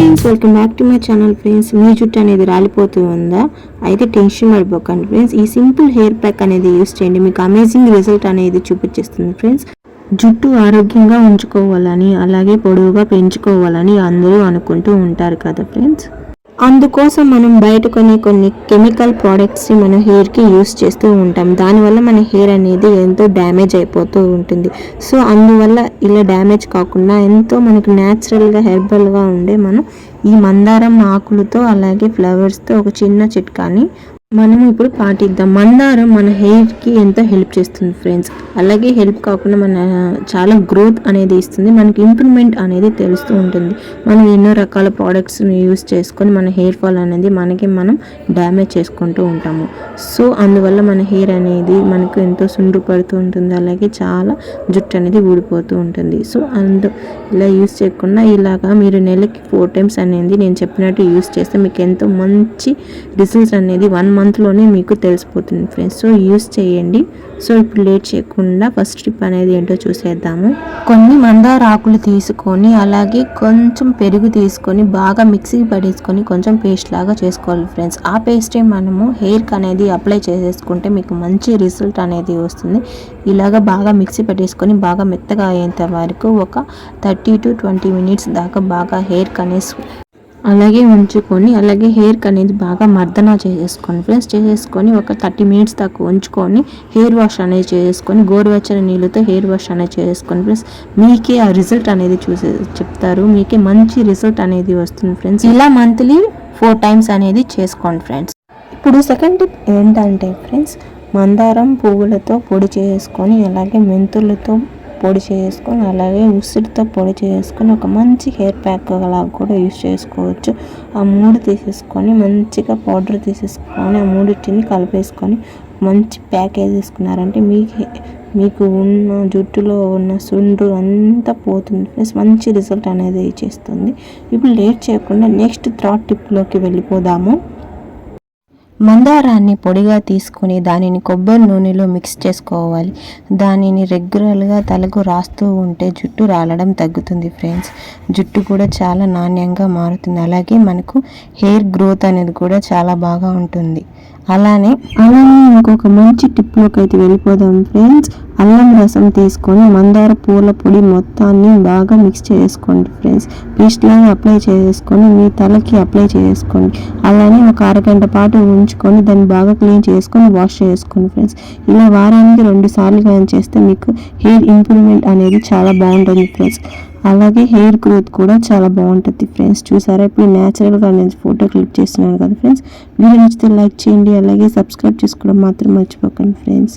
Friends welcome back to my channel friends. మీ జుట్టు అనేది రాలిపోతూ ఉందా? అయితే టెన్షన్ పడిపోకండి ఫ్రెండ్స్. ఈ సింపుల్ హెయిర్ ప్యాక్ అనేది యూస్ చేయండి. మీకు అమేజింగ్ రిజల్ట్ అనేది చూపించేస్తుంది ఫ్రెండ్స్. జుట్టు ఆరోగ్యంగా ఉంచుకోవాలని అలాగే పొడవుగా పెంచుకోవాలని అందరూ అనుకుంటూ ఉంటారు కదా ఫ్రెండ్స్. అందుకోసం మనం బయట కొన్ని కొన్ని కెమికల్ ప్రోడక్ట్స్ని మన హెయిర్కి యూస్ చేస్తూ ఉంటాం. దానివల్ల మన హెయిర్ అనేది ఎంతో డ్యామేజ్ అయిపోతూ ఉంటుంది. సో అందువల్ల ఇలా డ్యామేజ్ కాకుండా ఎంతో మనకు న్యాచురల్గా హెర్బల్గా ఉండే మనం ఈ మందారం ఆకులతో అలాగే ఫ్లవర్స్తో ఒక చిన్న చిట్కాని మనం ఇప్పుడు పాటిద్దాం. మందారం మన హెయిర్కి ఎంతో హెల్ప్ చేస్తుంది ఫ్రెండ్స్? అలాగే హెల్ప్ కాకుండా మన చాలా గ్రోత్ అనేది ఇస్తుంది. మనకి ఇంప్రూవ్మెంట్ అనేది తెలుస్తూ ఉంటుంది. మనం ఎన్నో రకాల ప్రోడక్ట్స్ని యూస్ చేసుకొని మన హెయిర్ ఫాల్ అనేది మనకి మనం డ్యామేజ్ చేసుకుంటూ ఉంటాము. సో అందువల్ల మన హెయిర్ అనేది మనకు ఎంతో సుండ్రు పడుతూ ఉంటుంది. అలాగే చాలా జుట్టు అనేది ఊడిపోతూ ఉంటుంది. సో అందు ఇలా యూస్ చేయకుండా ఇలాగా మీరు నెలకి ఫోర్ టైమ్స్ అనేది నేను చెప్పినట్టు యూస్ చేస్తే మీకు ఎంతో మంచి రిజల్ట్స్ అనేది వన్ మంత్లోనే మీకు తెలిసిపోతుంది ఫ్రెండ్స్ సో యూస్ చేయండి. సో ఇప్పుడు లేట్ చేయకుండా ఫస్ట్ ట్రిప్ అనేది ఏంటో చూసేద్దాము. కొన్ని మందార ఆకులు తీసుకొని అలాగే కొంచెం పెరుగు తీసుకొని బాగా మిక్సీ పడేసుకొని కొంచెం పేస్ట్ లాగా చేసుకోవాలి ఫ్రెండ్స్ ఆ పేస్టే మనము హెయిర్కి అనేది అప్లై చేసేసుకుంటే మీకు మంచి రిజల్ట్ అనేది వస్తుంది. ఇలాగ బాగా మిక్సీ పట్టేసుకొని బాగా మెత్తగా అయ్యేంత వరకు ఒక థర్టీ టు ట్వంటీ మినిట్స్ దాకా బాగా హెయిర్ కనేసి అలాగే ఉంచుకొని అలాగే హెయిర్కి అనేది బాగా మర్దన చేసేసుకోండి ఫ్రెండ్స్ చేసేసుకొని ఒక థర్టీ మినిట్స్ దాకా ఉంచుకొని హెయిర్ వాష్ అనేది చేసుకొని గోరువెచ్చని నీళ్ళతో హెయిర్ వాష్ అనేది చేసుకొని ఫ్రెండ్స్ మీకే ఆ రిజల్ట్ అనేది చూసే చెప్తారు. మీకే మంచి రిజల్ట్ అనేది వస్తుంది ఫ్రెండ్స్. ఇలా మంత్లీ ఫోర్ టైమ్స్ అనేది చేసుకోండి ఫ్రెండ్స్. ఇప్పుడు సెకండ్ టిప్ ఏంటంటే ఫ్రెండ్స్ మందారం పువ్వులతో పొడి చేసుకొని అలాగే మెంతులతో పొడి చేసుకొని అలాగే ఉసిరితో పొడి చేసుకొని ఒక మంచి హెయిర్ ప్యాక్ లాగా కూడా యూస్ చేసుకోవచ్చు. ఆ మూడు తీసేసుకొని మంచిగా పౌడర్ తీసేసుకొని ఆ మూడింటిని కలిపేసుకొని మంచి ప్యాక్ తీసుకున్నారంటే మీకు మీకు ఉన్న జుట్టులో ఉన్న సుండ్రు అంతా పోతుంది ప్లస్ మంచి రిజల్ట్ అనేది ఇచ్చేస్తుంది ఇప్పుడు లేట్ చేయకుండా నెక్స్ట్ థ్రాట్ టిప్లోకి వెళ్ళిపోదాము. మందారాన్ని పొడిగా తీసుకొని దానిని కొబ్బరి నూనెలో మిక్స్ చేసుకోవాలి. దానిని రెగ్యులర్గా తలకు రాస్తూ ఉంటే జుట్టు రాలడం తగ్గుతుంది ఫ్రెండ్స్. జుట్టు కూడా చాలా నాణ్యంగా మారుతుంది. అలాగే మనకు హెయిర్ గ్రోత్ అనేది కూడా చాలా బాగా ఉంటుంది. అలానే అలానే ఇంకొక మంచి టిప్లోకి అయితే వెళ్ళిపోదాం ఫ్రెండ్స్. అల్లం రసం తీసుకొని మందార పూల పొడి మొత్తాన్ని బాగా మిక్స్ చేసుకోండి ఫ్రెండ్స్ పేస్ట్ లాగా అప్లై చేసుకొని మీ తలకి అప్లై చేసుకోండి. అలానే ఒక అరగంట పాటు ఉంచుకొని దాన్ని బాగా క్లీన్ చేసుకొని వాష్ చేసుకోండి ఫ్రెండ్స్ ఇలా వారానికి రెండు సార్లు కానీ చేస్తే మీకు హెయిర్ ఇంప్రూవ్మెంట్ అనేది చాలా బాగుంటుంది ఫ్రెండ్స్ అలాగే హెయిర్ గ్రోత్ కూడా చాలా బాగుంటుంది ఫ్రెండ్స్ చూసారా? ఇప్పుడు న్యాచురల్గా నేను ఫోటో క్లిక్ చేస్తున్నాను కదా ఫ్రెండ్స్ వీడియో నచ్చితే లైక్ చేయండి. అలాగే సబ్స్క్రైబ్ చేసుకోవడం మాత్రం మర్చిపోకండి friends